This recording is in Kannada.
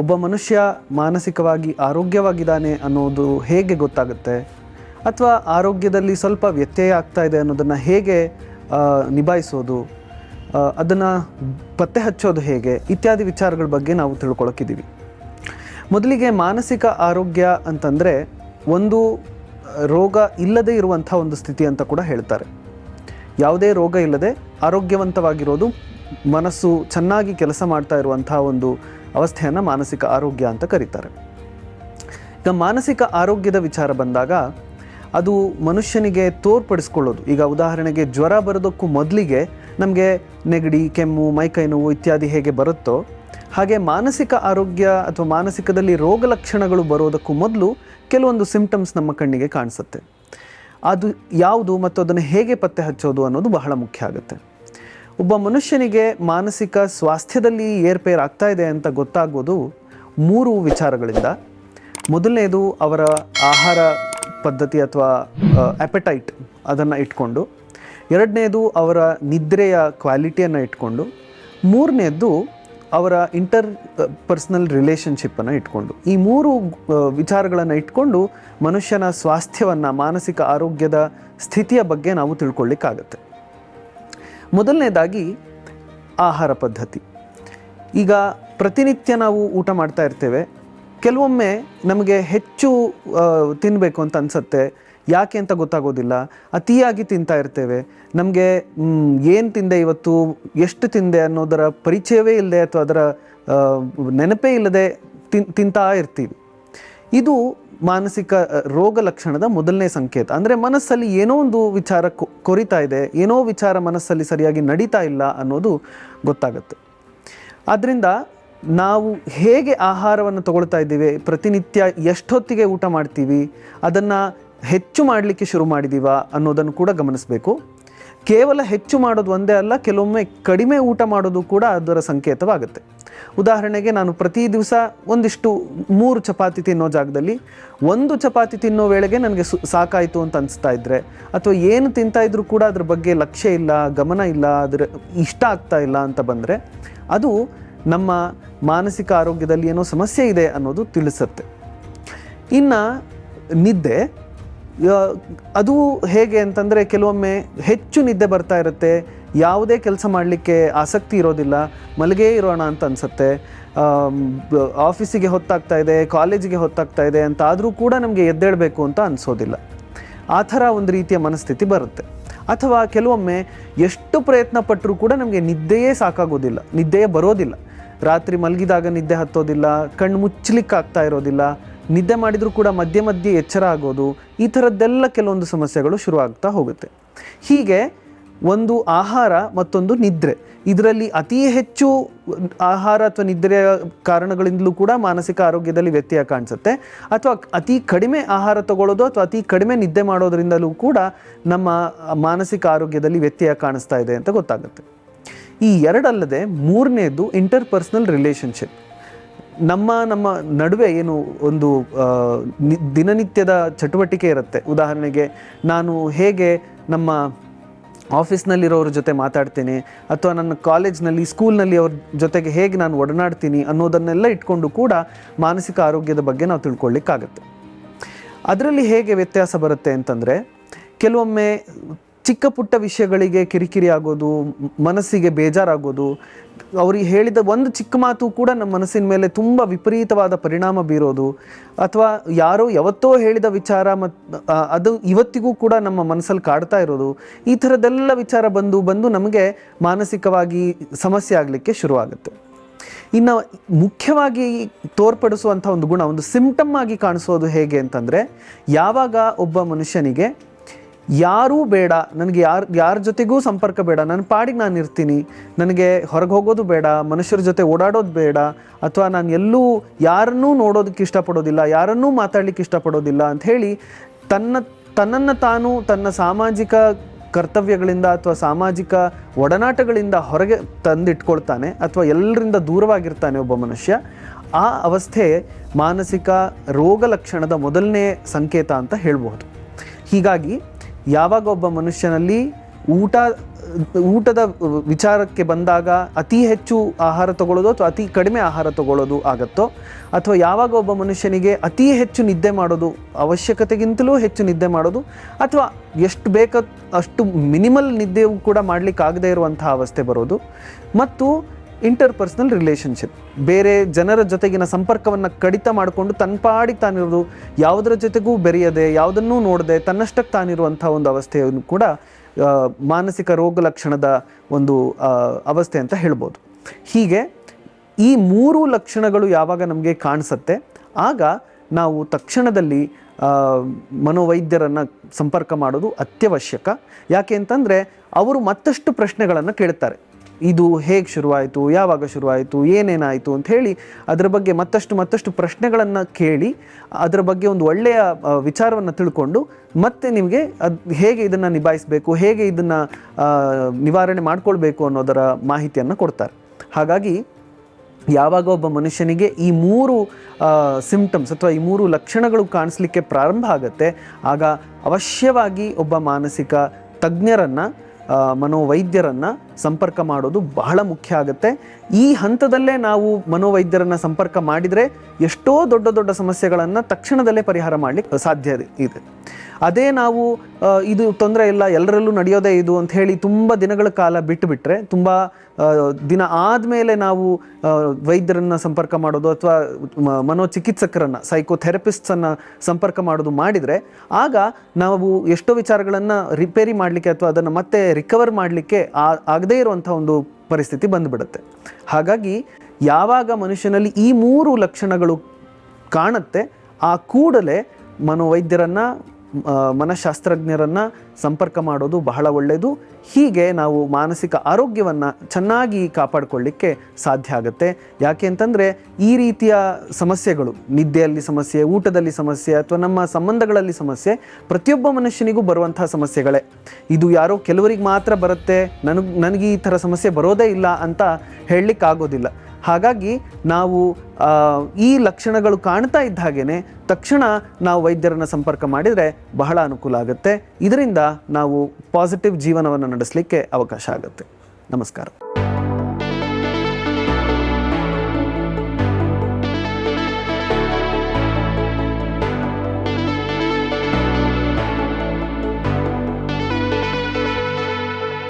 ಒಬ್ಬ ಮನುಷ್ಯ ಮಾನಸಿಕವಾಗಿ ಆರೋಗ್ಯವಾಗಿದ್ದಾನೆ ಅನ್ನೋದು ಹೇಗೆ ಗೊತ್ತಾಗುತ್ತೆ? ಅಥವಾ ಆರೋಗ್ಯದಲ್ಲಿ ಸ್ವಲ್ಪ ವ್ಯತ್ಯಯ ಆಗ್ತಾ ಇದೆ ಅನ್ನೋದನ್ನು ಹೇಗೆ ನಿಭಾಯಿಸೋದು? ಅದನ್ನು ಪತ್ತೆ ಹಚ್ಚೋದು ಹೇಗೆ? ಇತ್ಯಾದಿ ವಿಚಾರಗಳ ಬಗ್ಗೆ ನಾವು ತಿಳ್ಕೊಳಕ್ಕಿದ್ದೀವಿ. ಮೊದಲಿಗೆ ಮಾನಸಿಕ ಆರೋಗ್ಯ ಅಂತಂದರೆ ಒಂದು, ರೋಗ ಇಲ್ಲದೇ ಇರುವಂಥ ಒಂದು ಸ್ಥಿತಿ ಅಂತ ಕೂಡ ಹೇಳ್ತಾರೆ. ಯಾವುದೇ ರೋಗ ಇಲ್ಲದೆ ಆರೋಗ್ಯವಂತವಾಗಿರೋದು ಮನಸ್ಸು ಚೆನ್ನಾಗಿ ಕೆಲಸ ಮಾಡ್ತಾ ಇರುವಂಥ ಒಂದು ಅವಸ್ಥೆಯನ್ನು ಮಾನಸಿಕ ಆರೋಗ್ಯ ಅಂತ ಕರೀತಾರೆ. ಈಗ ಮಾನಸಿಕ ಆರೋಗ್ಯದ ವಿಚಾರ ಬಂದಾಗ ಅದು ಮನುಷ್ಯನಿಗೆ ತೋರ್ಪಡಿಸ್ಕೊಳ್ಳೋದು. ಈಗ ಉದಾಹರಣೆಗೆ ಜ್ವರ ಬರೋದಕ್ಕೂ ಮೊದಲಿಗೆ ನಮಗೆ ನೆಗಡಿ, ಕೆಮ್ಮು, ಮೈಕೈ ನೋವು ಇತ್ಯಾದಿ ಹೇಗೆ ಬರುತ್ತೋ ಹಾಗೆ ಮಾನಸಿಕ ಆರೋಗ್ಯ ಅಥವಾ ಮಾನಸಿಕದಲ್ಲಿ ರೋಗ ಲಕ್ಷಣಗಳು ಬರೋದಕ್ಕೂ ಮೊದಲು ಕೆಲವೊಂದು ಸಿಂಪ್ಟಮ್ಸ್ ನಮ್ಮ ಕಣ್ಣಿಗೆ ಕಾಣಿಸುತ್ತೆ. ಅದು ಯಾವುದು ಮತ್ತು ಅದನ್ನು ಹೇಗೆ ಪತ್ತೆ ಹಚ್ಚೋದು ಅನ್ನೋದು ಬಹಳ ಮುಖ್ಯ ಆಗುತ್ತೆ. ಒಬ್ಬ ಮನುಷ್ಯನಿಗೆ ಮಾನಸಿಕ ಸ್ವಾಸ್ಥ್ಯದಲ್ಲಿ ಏರ್ಪೇರ್ ಆಗ್ತಾ ಇದೆ ಅಂತ ಗೊತ್ತಾಗೋದು ಮೂರು ವಿಚಾರಗಳಿಂದ. ಮೊದಲನೇದು ಅವರ ಆಹಾರ ಪದ್ಧತಿ ಅಥವಾ ಅಪೆಟೈಟ್ ಅದನ್ನು ಇಟ್ಕೊಂಡು. ಎರಡನೇದು ಅವರ ನಿದ್ರೆಯ ಕ್ವಾಲಿಟಿಯನ್ನು ಇಟ್ಕೊಂಡು. ಮೂರನೇದು ಅವರ ಇಂಟರ್ ಪರ್ಸ್ನಲ್ ರಿಲೇಷನ್ಶಿಪ್ಪನ್ನು ಇಟ್ಕೊಂಡು. ಈ ಮೂರು ವಿಚಾರಗಳನ್ನು ಇಟ್ಕೊಂಡು ಮನುಷ್ಯನ ಸ್ವಾಸ್ಥ್ಯವನ್ನು, ಮಾನಸಿಕ ಆರೋಗ್ಯದ ಸ್ಥಿತಿಯ ಬಗ್ಗೆ ನಾವು ತಿಳ್ಕೊಳ್ಳಿಕ್ಕಾಗತ್ತೆ ಮೊದಲನೇದಾಗಿ ಆಹಾರ ಪದ್ಧತಿ. ಈಗ ಪ್ರತಿನಿತ್ಯ ನಾವು ಊಟ ಮಾಡ್ತಾ ಇರ್ತೇವೆ. ಕೆಲವೊಮ್ಮೆ ನಮಗೆ ಹೆಚ್ಚು ತಿನ್ನಬೇಕು ಅಂತ ಅನಿಸುತ್ತೆ. ಯಾಕೆ ಅಂತ ಗೊತ್ತಾಗೋದಿಲ್ಲ. ಅತಿಯಾಗಿ ತಿಂತಾ ಇರ್ತೇವೆ. ನಮಗೆ ಏನು ತಿಂದೆ ಇವತ್ತು, ಎಷ್ಟು ತಿಂದೆ ಅನ್ನೋದರ ಪರಿಚಯವೇ ಇಲ್ಲದೆ ಅಥವಾ ಅದರ ನೆನಪೇ ಇಲ್ಲದೆ ತಿನ್, ತಿಂತಾ ಇರ್ತೀವಿ. ಇದು ಮಾನಸಿಕ ರೋಗ ಲಕ್ಷಣದ ಮೊದಲನೇ ಸಂಕೇತ. ಅಂದರೆ ಮನಸ್ಸಲ್ಲಿ ಏನೋ ಒಂದು ವಿಚಾರ ಕೊರಿತಾ ಇದೆ, ಏನೋ ವಿಚಾರ ಮನಸ್ಸಲ್ಲಿ ಸರಿಯಾಗಿ ನಡೀತಾ ಇಲ್ಲ ಅನ್ನೋದು ಗೊತ್ತಾಗುತ್ತೆ. ಆದ್ದರಿಂದ ನಾವು ಹೇಗೆ ಆಹಾರವನ್ನು ತಗೊಳ್ತಾ ಇದ್ದೀವಿ, ಪ್ರತಿನಿತ್ಯ ಎಷ್ಟೊತ್ತಿಗೆ ಊಟ ಮಾಡ್ತೀವಿ, ಅದನ್ನು ಹೆಚ್ಚು ಮಾಡಲಿಕ್ಕೆ ಶುರು ಮಾಡಿದ್ದೀವಾ ಅನ್ನೋದನ್ನು ಕೂಡ ಗಮನಿಸಬೇಕು. ಕೇವಲ ಹೆಚ್ಚು ಮಾಡೋದು ಒಂದೇ ಅಲ್ಲ, ಕೆಲವೊಮ್ಮೆ ಕಡಿಮೆ ಊಟ ಮಾಡೋದು ಕೂಡ ಅದರ ಸಂಕೇತವಾಗುತ್ತೆ. ಉದಾಹರಣೆಗೆ ನಾನು ಪ್ರತಿ ದಿವಸ ಒಂದಿಷ್ಟು ಮೂರು ಚಪಾತಿ ತಿನ್ನೋ ಜಾಗದಲ್ಲಿ ಒಂದು ಚಪಾತಿ ತಿನ್ನೋ ವೇಳೆಗೆ ನನಗೆ ಸಾಕಾಯಿತು ಅಂತ ಅನಿಸ್ತಾ ಇದ್ದರೆ ಅಥವಾ ಏನು ತಿಂತಾ ಇದ್ರೂ ಕೂಡ ಅದ್ರ ಬಗ್ಗೆ ಲಕ್ಷ್ಯ ಇಲ್ಲ, ಗಮನ ಇಲ್ಲ, ಅದರ ಇಷ್ಟ ಆಗ್ತಾ ಇಲ್ಲ ಅಂತ ಬಂದರೆ ಅದು ನಮ್ಮ ಮಾನಸಿಕ ಆರೋಗ್ಯದಲ್ಲಿ ಏನೋ ಸಮಸ್ಯೆ ಇದೆ ಅನ್ನೋದು ತಿಳಿಸುತ್ತೆ. ಇನ್ನು ನಿದ್ದೆ ಅದು ಹೇಗೆ ಅಂತಂದರೆ ಕೆಲವೊಮ್ಮೆ ಹೆಚ್ಚು ನಿದ್ದೆ ಬರ್ತಾ ಇರುತ್ತೆ. ಯಾವುದೇ ಕೆಲಸ ಮಾಡಲಿಕ್ಕೆ ಆಸಕ್ತಿ ಇರೋದಿಲ್ಲ. ಮಲಗೇ ಇರೋಣ ಅಂತ ಅನಿಸುತ್ತೆ. ಆಫೀಸಿಗೆ ಹೊತ್ತಾಗ್ತಾ ಇದೆ, ಕಾಲೇಜಿಗೆ ಹೊತ್ತಾಗ್ತಾ ಇದೆ ಅಂತ ಆದರೂ ಕೂಡ ನಮಗೆ ಎದ್ದೇಳಬೇಕು ಅಂತ ಅನಿಸೋದಿಲ್ಲ. ಆ ಥರ ಒಂದು ರೀತಿಯ ಮನಸ್ಥಿತಿ ಬರುತ್ತೆ. ಅಥವಾ ಕೆಲವೊಮ್ಮೆ ಎಷ್ಟು ಪ್ರಯತ್ನ ಪಟ್ಟರೂ ಕೂಡ ನಮಗೆ ನಿದ್ದೆಯೇ ಸಾಕಾಗೋದಿಲ್ಲ. ನಿದ್ದೆಯೇ ಬರೋದಿಲ್ಲ. ರಾತ್ರಿ ಮಲಗಿದಾಗ ನಿದ್ದೆ ಹತ್ತೋದಿಲ್ಲ, ಕಣ್ಣು ಮುಚ್ಚಲಿಕ್ಕಾಗ್ತಾ ಇರೋದಿಲ್ಲ. ನಿದ್ದೆ ಮಾಡಿದರೂ ಕೂಡ ಮಧ್ಯೆ ಮಧ್ಯೆ ಎಚ್ಚರ ಆಗೋದು, ಈ ಥರದ್ದೆಲ್ಲ ಕೆಲವೊಂದು ಸಮಸ್ಯೆಗಳು ಶುರುವಾಗ್ತಾ ಹೋಗುತ್ತೆ. ಹೀಗೆ ಒಂದು ಆಹಾರ ಮತ್ತೊಂದು ನಿದ್ರೆ. ಇದರಲ್ಲಿ ಅತಿ ಹೆಚ್ಚು ಆಹಾರ ಅಥವಾ ನಿದ್ರೆಯ ಕಾರಣಗಳಿಂದಲೂ ಕೂಡ ಮಾನಸಿಕ ಆರೋಗ್ಯದಲ್ಲಿ ವ್ಯತ್ಯಯ ಕಾಣಿಸುತ್ತೆ. ಅಥವಾ ಅತಿ ಕಡಿಮೆ ಆಹಾರ ತಗೊಳ್ಳೋದು ಅಥವಾ ಅತಿ ಕಡಿಮೆ ನಿದ್ದೆ ಮಾಡೋದ್ರಿಂದಲೂ ಕೂಡ ನಮ್ಮ ಮಾನಸಿಕ ಆರೋಗ್ಯದಲ್ಲಿ ವ್ಯತ್ಯಯ ಕಾಣಿಸ್ತಾ ಇದೆ ಅಂತ ಗೊತ್ತಾಗುತ್ತೆ. ಈ ಎರಡಲ್ಲದೆ ಮೂರನೇದು ಇಂಟರ್ಪರ್ಸ್ನಲ್ ರಿಲೇಷನ್ಶಿಪ್ ನಮ್ಮ ನಮ್ಮ ನಡುವೆ ಏನು ಒಂದು ದಿನನಿತ್ಯದ ಚಟುವಟಿಕೆ ಇರುತ್ತೆ. ಉದಾಹರಣೆಗೆ ನಾನು ಹೇಗೆ ನಮ್ಮ ಆಫೀಸ್ನಲ್ಲಿರೋರ ಜೊತೆ ಮಾತಾಡ್ತೀನಿ, ಅಥವಾ ನನ್ನ ಕಾಲೇಜ್ನಲ್ಲಿ, ಸ್ಕೂಲ್ನಲ್ಲಿ ಅವ್ರ ಜೊತೆಗೆ ಹೇಗೆ ನಾನು ಒಡನಾಡ್ತೀನಿ ಅನ್ನೋದನ್ನೆಲ್ಲ ಇಟ್ಕೊಂಡು ಕೂಡ ಮಾನಸಿಕ ಆರೋಗ್ಯದ ಬಗ್ಗೆ ನಾವು ತಿಳ್ಕೊಳ್ಳಿಕ್ಕಾಗತ್ತೆ ಅದರಲ್ಲಿ ಹೇಗೆ ವ್ಯತ್ಯಾಸ ಬರುತ್ತೆ ಅಂತಂದರೆ, ಕೆಲವೊಮ್ಮೆ ಚಿಕ್ಕ ಪುಟ್ಟ ವಿಷಯಗಳಿಗೆ ಕಿರಿಕಿರಿ ಆಗೋದು, ಮನಸ್ಸಿಗೆ ಬೇಜಾರಾಗೋದು, ಅವ್ರಿಗೆ ಹೇಳಿದ ಒಂದು ಚಿಕ್ಕ ಮಾತು ಕೂಡ ನಮ್ಮ ಮನಸ್ಸಿನ ಮೇಲೆ ತುಂಬ ವಿಪರೀತವಾದ ಪರಿಣಾಮ ಬೀರೋದು. ಅಥವಾ ಯಾರೋ ಯಾವತ್ತೋ ಹೇಳಿದ ವಿಚಾರ ಮತ್ತು ಅದು ಇವತ್ತಿಗೂ ಕೂಡ ನಮ್ಮ ಮನಸ್ಸಲ್ಲಿ ಕಾಡ್ತಾ ಇರೋದು. ಈ ಥರದ್ದೆಲ್ಲ ವಿಚಾರ ಬಂದು ಬಂದು ನಮಗೆ ಮಾನಸಿಕವಾಗಿ ಸಮಸ್ಯೆ ಆಗಲಿಕ್ಕೆ ಶುರುವಾಗುತ್ತೆ. ಇನ್ನು ಮುಖ್ಯವಾಗಿ ತೋರ್ಪಡಿಸುವಂಥ ಒಂದು ಗುಣ, ಒಂದು ಸಿಂಪ್ಟಮ್ ಆಗಿ ಕಾಣಿಸೋದು ಹೇಗೆ ಅಂತಂದರೆ, ಯಾವಾಗ ಒಬ್ಬ ಮನುಷ್ಯನಿಗೆ ಯಾರೂ ಬೇಡ, ನನಗೆ ಯಾರು, ಯಾರ ಜೊತೆಗೂ ಸಂಪರ್ಕ ಬೇಡ ನನ್ನ ಪಾಡಿಗೆ ನಾನು ಇರ್ತೀನಿ, ನನಗೆ ಹೊರಗೆ ಹೋಗೋದು ಬೇಡ, ಮನುಷ್ಯರ ಜೊತೆ ಓಡಾಡೋದು ಬೇಡ, ಅಥವಾ ನಾನು ಎಲ್ಲೂ ಯಾರನ್ನೂ ನೋಡೋದಕ್ಕೆ ಇಷ್ಟಪಡೋದಿಲ್ಲ, ಯಾರನ್ನೂ ಮಾತಾಡ್ಲಿಕ್ಕೆ ಇಷ್ಟಪಡೋದಿಲ್ಲ ಅಂತ ಹೇಳಿ ತನ್ನ, ತನ್ನನ್ನು ತಾನು ತನ್ನ ಸಾಮಾಜಿಕ ಕರ್ತವ್ಯಗಳಿಂದ ಅಥವಾ ಸಾಮಾಜಿಕ ಒಡನಾಟಗಳಿಂದ ಹೊರಗೆ ತಂದಿಟ್ಕೊಳ್ತಾನೆ, ಅಥವಾ ಎಲ್ಲರಿಂದ ದೂರವಾಗಿರ್ತಾನೆ ಒಬ್ಬ ಮನುಷ್ಯ, ಆ ಅವಸ್ಥೆ ಮಾನಸಿಕ ರೋಗ ಲಕ್ಷಣದ ಮೊದಲನೇ ಸಂಕೇತ ಅಂತ ಹೇಳ್ಬೋದು ಹೀಗಾಗಿ ಯಾವಾಗ ಒಬ್ಬ ಮನುಷ್ಯನಲ್ಲಿ ಊಟ, ಊಟದ ವಿಚಾರಕ್ಕೆ ಬಂದಾಗ ಅತಿ ಹೆಚ್ಚು ಆಹಾರ ತಗೊಳ್ಳೋದು ಅಥವಾ ಅತಿ ಕಡಿಮೆ ಆಹಾರ ತಗೊಳ್ಳೋದು ಆಗತ್ತೋ? ಅಥವಾ ಯಾವಾಗ ಒಬ್ಬ ಮನುಷ್ಯನಿಗೆ ಅತಿ ಹೆಚ್ಚು ನಿದ್ದೆ ಮಾಡೋದು ಅವಶ್ಯಕತೆಗಿಂತಲೂ ಹೆಚ್ಚು ನಿದ್ದೆ ಮಾಡೋದು? ಅಥವಾ ಎಷ್ಟು ಬೇಕ, ಅಷ್ಟು ಮಿನಿಮಲ್ ನಿದ್ದೆಯೂ ಕೂಡ ಮಾಡಲಿಕ್ಕಾಗದೇ ಇರುವಂತಹ ಅವಸ್ಥೆ ಬರೋದು? ಮತ್ತು ಇಂಟರ್ಪರ್ಸನಲ್ ರಿಲೇಷನ್ಶಿಪ್ ಬೇರೆ ಜನರ ಜೊತೆಗಿನ ಸಂಪರ್ಕವನ್ನು ಕಡಿತ ಮಾಡಿಕೊಂಡು ತನ್ನ ತಾನಿರೋದು ಯಾವುದರ ಜೊತೆಗೂ ಬೆರೆಯದೆ, ಯಾವುದನ್ನೂ ನೋಡದೆ ತನ್ನಷ್ಟಕ್ಕೆ ತಾನಿರುವಂಥ ಒಂದು ಅವಸ್ಥೆಯನ್ನು ಕೂಡ ಮಾನಸಿಕ ರೋಗ ಲಕ್ಷಣದ ಒಂದು ಅವಸ್ಥೆ ಅಂತ ಹೇಳ್ಬೋದು. ಹೀಗೆ ಈ ಮೂರು ಲಕ್ಷಣಗಳು ಯಾವಾಗ ನಮಗೆ ಕಾಣಿಸುತ್ತೆ, ಆಗ ನಾವು ತಕ್ಷಣದಲ್ಲಿ ಮನೋವೈದ್ಯರನ್ನು ಸಂಪರ್ಕ ಮಾಡೋದು ಅತ್ಯವಶ್ಯಕ. ಯಾಕೆ ಅಂತಂದರೆ, ಅವರು ಮತ್ತಷ್ಟು ಪ್ರಶ್ನೆಗಳನ್ನು ಕೇಳ್ತಾರೆ. ಇದು ಹೇಗೆ ಶುರುವಾಯಿತು, ಯಾವಾಗ ಶುರುವಾಯಿತು, ಏನೇನಾಯಿತು ಅಂತ ಹೇಳಿ ಅದರ ಬಗ್ಗೆ ಮತ್ತಷ್ಟು ಮತ್ತಷ್ಟು ಪ್ರಶ್ನೆಗಳನ್ನು ಕೇಳಿ ಅದರ ಬಗ್ಗೆ ಒಂದು ಒಳ್ಳೆಯ ವಿಚಾರವನ್ನು ತಿಳ್ಕೊಂಡು ಮತ್ತೆ ನಿಮಗೆ ಅದು ಹೇಗೆ ಇದನ್ನು ನಿಭಾಯಿಸಬೇಕು, ಹೇಗೆ ಇದನ್ನು ನಿವಾರಣೆ ಮಾಡ್ಕೊಳ್ಬೇಕು ಅನ್ನೋದರ ಮಾಹಿತಿಯನ್ನು ಕೊಡ್ತಾರೆ. ಹಾಗಾಗಿ ಯಾವಾಗ ಒಬ್ಬ ಮನುಷ್ಯನಿಗೆ ಈ ಮೂರು ಸಿಂಪ್ಟಮ್ಸ್ ಅಥವಾ ಈ ಮೂರು ಲಕ್ಷಣಗಳು ಕಾಣಿಸ್ಲಿಕ್ಕೆ ಪ್ರಾರಂಭ ಆಗುತ್ತೆ, ಆಗ ಅವಶ್ಯವಾಗಿ ಒಬ್ಬ ಮಾನಸಿಕ ತಜ್ಞರನ್ನು ಮನೋವೈದ್ಯರನ್ನು ಸಂಪರ್ಕ ಮಾಡೋದು ಬಹಳ ಮುಖ್ಯ ಆಗುತ್ತೆ. ಈ ಹಂತದಲ್ಲೇ ನಾವು ಮನೋವೈದ್ಯರನ್ನು ಸಂಪರ್ಕ ಮಾಡಿದರೆ ಎಷ್ಟೋ ದೊಡ್ಡ ದೊಡ್ಡ ಸಮಸ್ಯೆಗಳನ್ನು ತಕ್ಷಣದಲ್ಲೇ ಪರಿಹಾರ ಮಾಡಲಿಕ್ಕೆ ಸಾಧ್ಯ ಇದೆ. ಅದೇ ನಾವು ಇದು ತೊಂದರೆ ಇಲ್ಲ, ಎಲ್ಲರಲ್ಲೂ ನಡೆಯೋದೇ ಇದು ಅಂತ ಹೇಳಿ ತುಂಬ ದಿನಗಳ ಕಾಲ ಬಿಟ್ಟುಬಿಟ್ರೆ ತುಂಬ ದಿನ ಆದಮೇಲೆ ನಾವು ವೈದ್ಯರನ್ನು ಸಂಪರ್ಕ ಮಾಡೋದು ಅಥವಾ ಮನೋಚಿಕಿತ್ಸಕರನ್ನು ಸೈಕೋಥೆರಪಿಸ್ಟ್ಸನ್ನು ಸಂಪರ್ಕ ಮಾಡೋದು ಮಾಡಿದರೆ, ಆಗ ನಾವು ಎಷ್ಟೋ ವಿಚಾರಗಳನ್ನು ರಿಪೇರಿ ಮಾಡಲಿಕ್ಕೆ ಅಥವಾ ಅದನ್ನು ಮತ್ತೆ ರಿಕವರ್ ಮಾಡಲಿಕ್ಕೆ ಆಗದೇ ಇರುವಂಥ ಒಂದು ಪರಿಸ್ಥಿತಿ ಬಂದುಬಿಡುತ್ತೆ. ಹಾಗಾಗಿ ಯಾವಾಗ ಮನುಷ್ಯನಲ್ಲಿ ಈ ಮೂರು ಲಕ್ಷಣಗಳು ಕಾಣುತ್ತೆ, ಆ ಕೂಡಲೇ ಮನೋವೈದ್ಯರನ್ನು ಮನಃಶಾಸ್ತ್ರಜ್ಞರನ್ನು ಸಂಪರ್ಕ ಮಾಡೋದು ಬಹಳ ಒಳ್ಳೆಯದು. ಹೀಗೆ ನಾವು ಮಾನಸಿಕ ಆರೋಗ್ಯವನ್ನು ಚೆನ್ನಾಗಿ ಕಾಪಾಡಿಕೊಳ್ಳಿಕ್ಕೆ ಸಾಧ್ಯ ಆಗುತ್ತೆ. ಯಾಕೆ ಅಂತಂದರೆ ಈ ರೀತಿಯ ಸಮಸ್ಯೆಗಳು, ನಿದ್ದೆಯಲ್ಲಿ ಸಮಸ್ಯೆ, ಊಟದಲ್ಲಿ ಸಮಸ್ಯೆ ಅಥವಾ ನಮ್ಮ ಸಂಬಂಧಗಳಲ್ಲಿ ಸಮಸ್ಯೆ ಪ್ರತಿಯೊಬ್ಬ ಮನುಷ್ಯನಿಗೂ ಬರುವಂತಹ ಸಮಸ್ಯೆಗಳೇ. ಇದು ಯಾರೋ ಕೆಲವರಿಗೆ ಮಾತ್ರ ಬರುತ್ತೆ ನನಗೆ ನನಗೆ ಈ ಥರ ಸಮಸ್ಯೆ ಬರೋದೇ ಇಲ್ಲ ಅಂತ ಹೇಳಲಿಕ್ಕಾಗೋದಿಲ್ಲ. ಹಾಗಾಗಿ ನಾವು ಈ ಲಕ್ಷಣಗಳು ಕಾಣ್ತಾ ಇದ್ದ ಹಾಗೇ ತಕ್ಷಣ ನಾವು ವೈದ್ಯರನ್ನು ಸಂಪರ್ಕ ಮಾಡಿದರೆ ಬಹಳ ಅನುಕೂಲ ಆಗುತ್ತೆ. ಇದರಿಂದ ನಾವು ಪಾಸಿಟಿವ್ ಜೀವನವನ್ನು ನಡೆಸಲಿಕ್ಕೆ ಅವಕಾಶ ಆಗುತ್ತೆ. ನಮಸ್ಕಾರ.